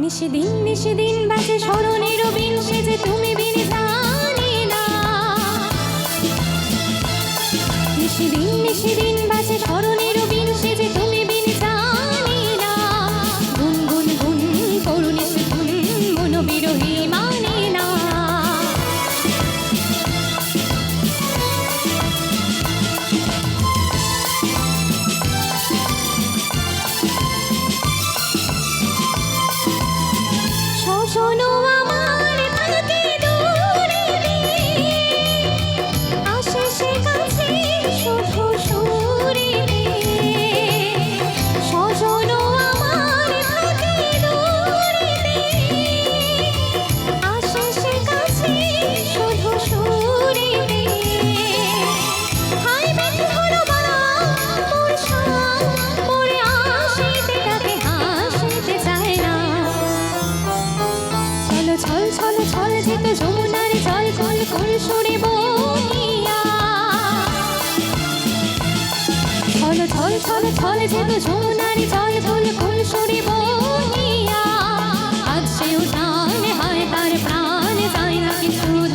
নিশিদিন নিশিদিন বাজে স্মরণের বিন সেজে তুমি বিনে জানি না। নিশিদিন নিশিদিন বাজে স্বজন যেত যমুনার জল কল কল সরে বহিয়া ছল ছল ছল ছল যেত যমুনার জল কল কল সরে বহিয়া আজ সে উঠান হায় তার প্রাণ যায় না কিছু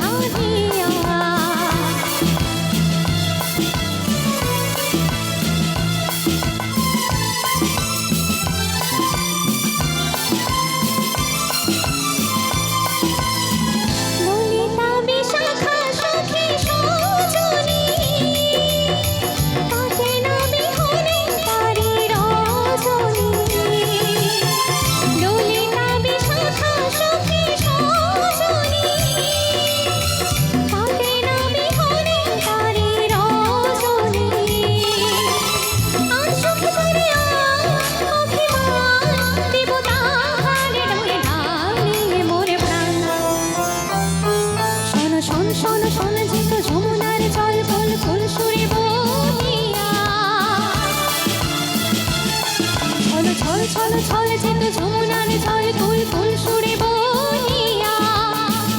ছল ছল ছল যেত যমুনার জল কল কল সুরে বহিয়া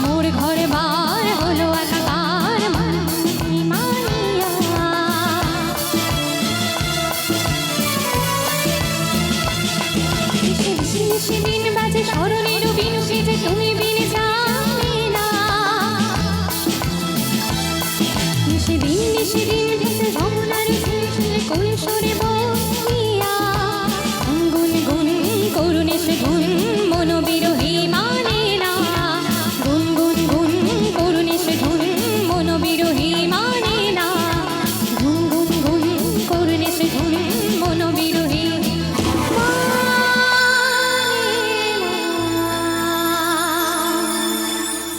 মোর ঘরে বার হলো একাকার মানিয়া। মিশে মিশে মিশে দিন বাজে স্মরণের বিন সেজে তুমি না মিশে দিন মিশে দিন ভেসে যমুনা